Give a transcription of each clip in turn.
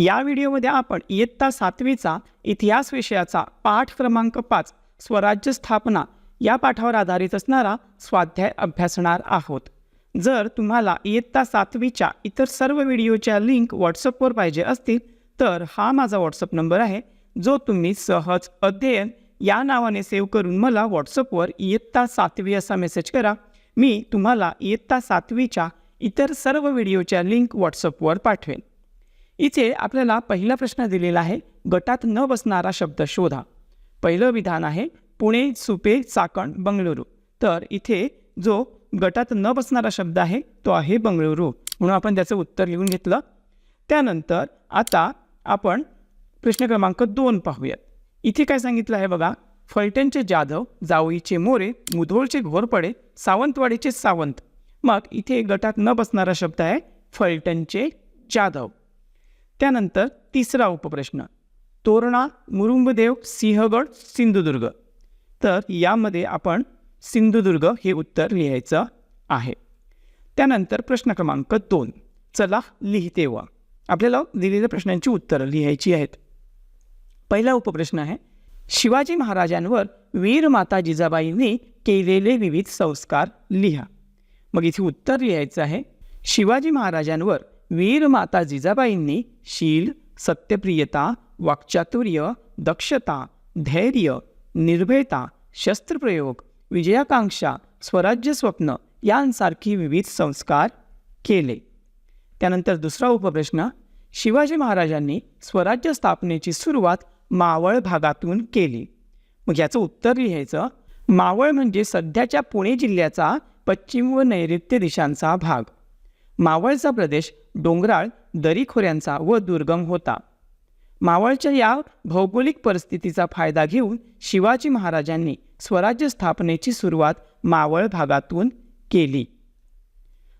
या व्हिडिओमध्ये आपण इयत्ता सातवीचा इतिहास विषयाचा पाठ क्रमांक पाच स्वराज्य स्थापना या पाठावर आधारित असणारा स्वाध्याय अभ्यासणार आहोत. जर तुम्हाला इयत्ता सातवीच्या इतर सर्व व्हिडिओच्या लिंक व्हॉट्सअपवर पाहिजे असतील तर हा माझा व्हॉट्सअप नंबर आहे जो तुम्ही सहज अध्ययन या नावाने सेव्ह करून मला व्हॉट्सअपवर इयत्ता सातवी असा मेसेज करा. मी तुम्हाला इयत्ता सातवीच्या इतर सर्व व्हिडिओच्या लिंक व्हॉट्सअपवर पाठवेन. इथे आपल्याला पहिला प्रश्न दिलेला आहे गटात न बसणारा शब्द शोधा. पहिलं विधान आहे पुणे सुपे चाकण बंगळुरू. तर इथे जो गटात न बसणारा शब्द आहे तो आहे बंगळुरू. म्हणून आपण त्याचं उत्तर लिहून घेतलं. त्यानंतर आता आपण प्रश्न क्रमांक दोन पाहूयात. इथे काय सांगितलं आहे बघा फलटणचे जाधव जावळीचे मोरे मुधोळचे घोरपडे सावंतवाडीचे सावंत. मग इथे गटात न बसणारा शब्द आहे फलटणचे जाधव. त्यानंतर तिसरा उपप्रश्न. तोरणा मुरुंबदेव सिंहगड सिंधुदुर्ग. तर यामध्ये आपण सिंधुदुर्ग हे उत्तर लिहायचं आहे. त्यानंतर प्रश्न क्रमांक दोन. चला लिहिते वा. आपल्याला दिलेल्या प्रश्नांची उत्तरं लिहायची आहेत. पहिला उपप्रश्न आहे. शिवाजी महाराजांवर वीरमाता जिजाबाईंनी केलेले विविध संस्कार लिहा. मग इथे उत्तर लिहायचं आहे. शिवाजी महाराजांवर वीरमाता जिजाबाईंनी शील सत्यप्रियता वाक्चातुर्य दक्षता धैर्य निर्भयता शस्त्रप्रयोग विजयाकांक्षा स्वराज्य स्वप्न यांसारखी विविध संस्कार केले. त्यानंतर दुसरा उपप्रश्न शिवाजी महाराजांनी स्वराज्य स्थापनेची सुरुवात मावळ भागातून केली. मग याचं उत्तर लिहायचं मावळ म्हणजे सध्याच्या पुणे जिल्ह्याचा पश्चिम व नैऋत्य दिशांचा भाग. मावळचा प्रदेश डोंगराळ दरीखोऱ्यांचा व दुर्गम होता. मावळच्या या भौगोलिक परिस्थितीचा फायदा घेऊन शिवाजी महाराजांनी स्वराज्य स्थापनेची सुरुवात मावळ भागातून केली.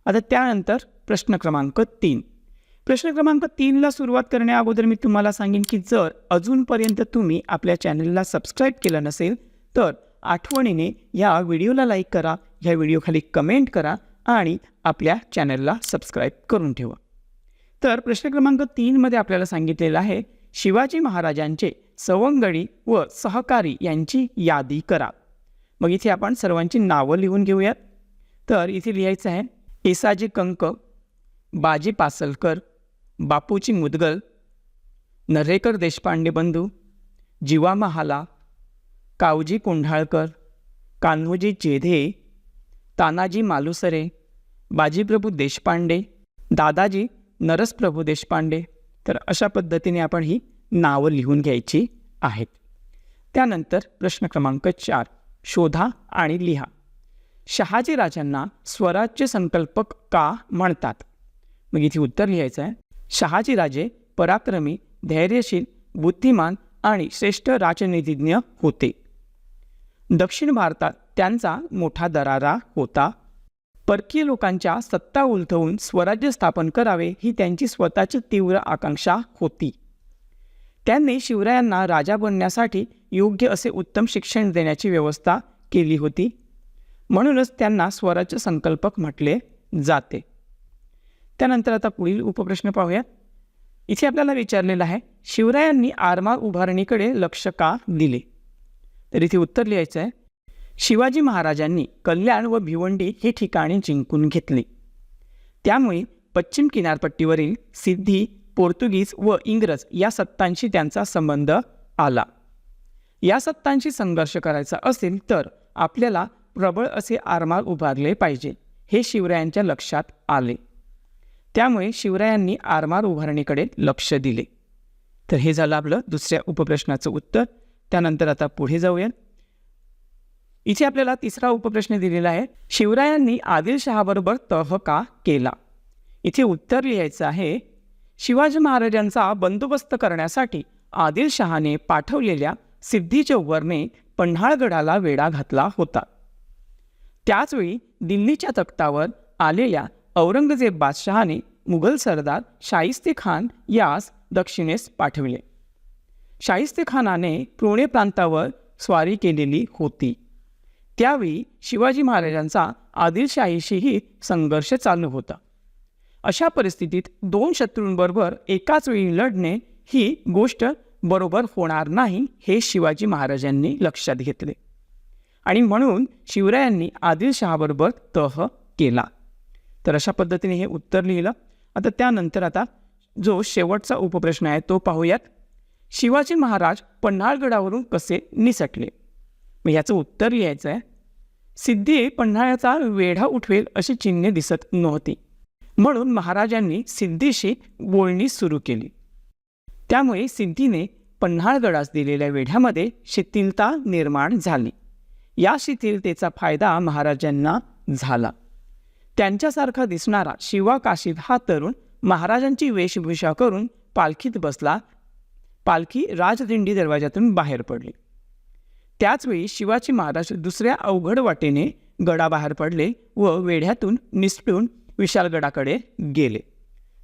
आता त्यानंतर प्रश्न क्रमांक तीन. प्रश्न क्रमांक तीनला सुरुवात करण्या अगोदर मी तुम्हाला सांगेन की जर अजूनपर्यंत तुम्ही आपल्या चॅनलला सबस्क्राईब केलं नसेल तर आठवणीने या व्हिडिओला लाईक करा ह्या व्हिडिओखाली कमेंट करा आणि आपल्या चॅनलला सबस्क्राईब करून ठेवा. तर प्रश्न क्रमांक तीनमध्ये आपल्याला सांगितलेलं आहे शिवाजी महाराजांचे सवंगडी व सहकारी यांची यादी करा. मग इथे आपण सर्वांची नावं लिहून घेऊयात. तर इथे लिहायचं आहे एसाजी कंक बाजी पासलकर बापूची मुदगल नरेकर देशपांडे बंधू जीवा महाला कावजी कोंढाळकर कान्होजी जेधे तानाजी मालुसरे बाजीप्रभू देशपांडे दादाजी नरसप्रभू देशपांडे. तर अशा पद्धतीने आपण ही नावं लिहून घ्यायची आहेत. त्यानंतर प्रश्न क्रमांक चार शोधा आणि लिहा. शहाजी राजांना स्वराज्य संकल्पक का म्हणतात? मग इथे उत्तर लिहायचं आहे. शहाजी राजे पराक्रमी धैर्यशील बुद्धिमान आणि श्रेष्ठ राजनीतिज्ञ होते. दक्षिण भारतात त्यांचा मोठा दरारा होता. परकीय लोकांच्या सत्ता उलथवून स्वराज्य स्थापन करावे ही त्यांची स्वतःची तीव्र आकांक्षा होती. त्यांनी शिवरायांना राजा बनण्यासाठी योग्य असे उत्तम शिक्षण देण्याची व्यवस्था केली होती. म्हणूनच त्यांना स्वराज्य संकल्पक म्हटले जाते. त्यानंतर आता पुढील उपप्रश्न पाहूया इथे आपल्याला विचारलेलं आहे शिवरायांनी आरमार उभारणीकडे लक्ष का दिले? तर इथे उत्तर लिहायचं आहे शिवाजी महाराजांनी कल्याण व भिवंडी ही ठिकाणे जिंकून घेतली. त्यामुळे पश्चिम किनारपट्टीवरील सिद्धी पोर्तुगीज व इंग्रज या सत्तांशी त्यांचा संबंध आला. या सत्तांशी संघर्ष करायचा असेल तर आपल्याला प्रबळ असे आरमार उभारले पाहिजे हे शिवरायांच्या लक्षात आले. त्यामुळे शिवरायांनी आरमार उभारणीकडे लक्ष दिले. तर हे झालं आपलं दुसऱ्या उपप्रश्नाचं उत्तर. त्यानंतर आता पुढे जाऊयात. इथे आपल्याला तिसरा उपप्रश्न दिलेला आहे. शिवरायांनी आदिलशहाबरोबर तह का केला. इथे उत्तर लिहायचं आहे शिवाजी महाराजांचा बंदोबस्त करण्यासाठी आदिलशहाने पाठवलेल्या सिद्धी चौवरने पन्हाळगडाला वेढा घातला होता. त्याचवेळी दिल्लीच्या तख्तावर आलेल्या औरंगजेब बादशहाने मुघल सरदार शाहिस्ते खान यास दक्षिणेस पाठविले. शाहिस्ते खानाने पुणे प्रांतावर स्वारी केलेली होती. त्यावेळी शिवाजी महाराजांचा आदिलशाहीशीही संघर्ष चालू होता. अशा परिस्थितीत दोन शत्रूंबरोबर एकाच वेळी लढणे ही गोष्ट बरोबर होणार नाही हे शिवाजी महाराजांनी लक्षात घेतले. आणि म्हणून शिवरायांनी आदिलशहाबरोबर तह केला. तर अशा पद्धतीने हे उत्तर लिहिलं. आता त्यानंतर आता जो शेवटचा उपप्रश्न आहे तो पाहूयात. शिवाजी महाराज पन्हाळगडावरून कसे निसटले? मग याचं उत्तर लिहायचं आहे सिद्धी पन्हाळ्याचा वेढा उठवेल अशी चिन्हे दिसत नव्हती. म्हणून महाराजांनी सिद्धीशी बोलणी सुरू केली. त्यामुळे सिद्धीने पन्हाळगडास दिलेल्या वेढ्यामध्ये शिथिलता निर्माण झाली. या शिथिलतेचा फायदा महाराजांना झाला. त्यांच्यासारखा दिसणारा शिवा काशीद हा तरुण महाराजांची वेशभूषा करून पालखीत बसला पालखी राजदिंडी दरवाजातून बाहेर पडली. त्याचवेळी शिवाजी महाराज दुसऱ्या अवघड वाटेने गडाबाहेर पडले व वेढ्यातून निसटून विशालगडाकडे गेले.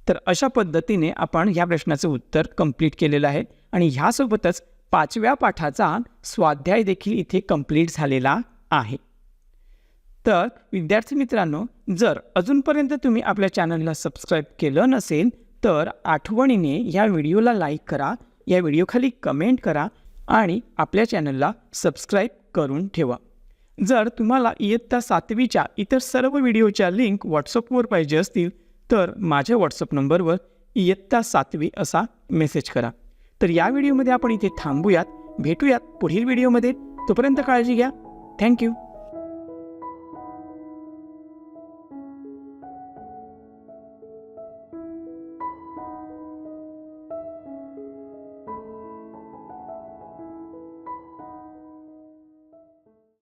तर अशा पद्धतीने आपण ह्या प्रश्नाचं उत्तर कंप्लीट केलेलं आहे आणि ह्यासोबतच पाचव्या पाठाचा स्वाध्याय देखील इथे कंप्लीट झालेला आहे. तर विद्यार्थी मित्रांनो जर अजूनपर्यंत तुम्ही आपल्या चॅनलला सबस्क्राईब केलं नसेल तर आठवणीने या व्हिडिओला लाईक करा या व्हिडिओखाली कमेंट करा आणि आपल्या चॅनलला सबस्क्राईब करून ठेवा. जर तुम्हाला इयत्ता सातवीच्या इतर सर्व व्हिडिओच्या लिंक व्हॉट्सअपवर पाहिजे असतील तर माझ्या व्हॉट्सअप नंबरवर इयत्ता सातवी असा मेसेज करा. तर या व्हिडिओमध्ये आपण इथे थांबूयात भेटूयात पुढील व्हिडिओमध्ये. तोपर्यंत काळजी घ्या. थँक्यू